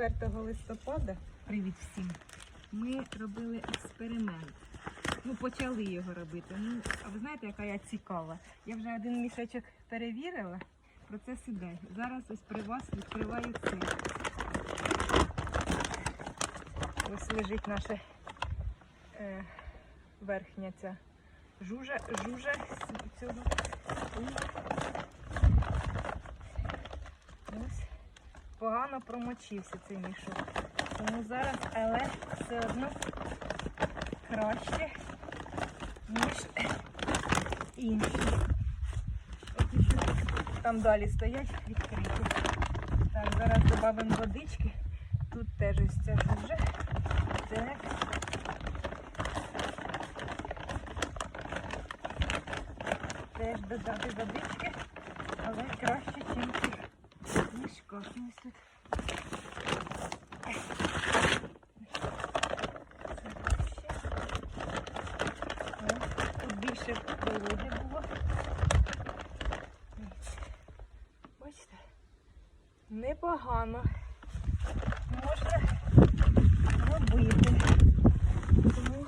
4 листопада, привіт всім, ми робили експеримент. Ну, почали його робити. Ну, а ви знаєте, яка я цікава? Я вже один мішечок перевірила, процес іде. Зараз ось при вас відкриваю цей. Ось лежить наша е, верхня ця жужа, жужа цього ось погано промочився цей мішок. Тому зараз, але все одно краще, ніж інші. От ще там далі стоять відкриті. Так, зараз додамо водички. Тут теж ось ця жужа. Так. Теж додати водички, але краще, ніж Ось тут. Тут більше вологи було. Бачите? Непогано. Можна робити. Тому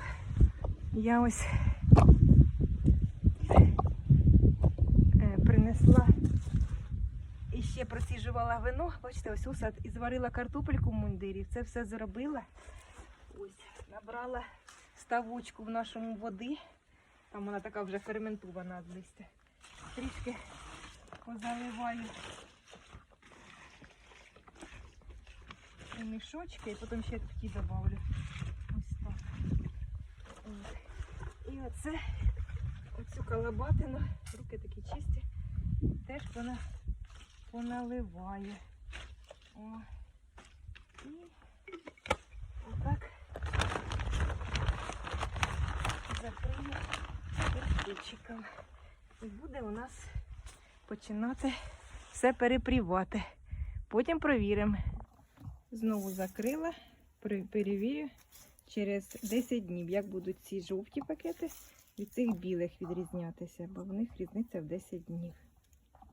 я ось е, принесла і ще проціжувала вино. Бачите, ось усад і зварила картопельку в мундирі. Це все зробила. Ось, набрала ставочку в нашому води. Там вона така вже ферментована від листя. Трішки позаливаю у мішочки і потім ще такі добавлю. Ось так. От. І оце, оцю калабатину, руки такі чисті, теж вона поналиваю. О. І отак закрию кирпичиком. І буде у нас починати все перепрівати. Потім провіримо. Знову закрила, перевірю через 10 днів, як будуть ці жовті пакети від цих білих відрізнятися, бо в них різниця в 10 днів.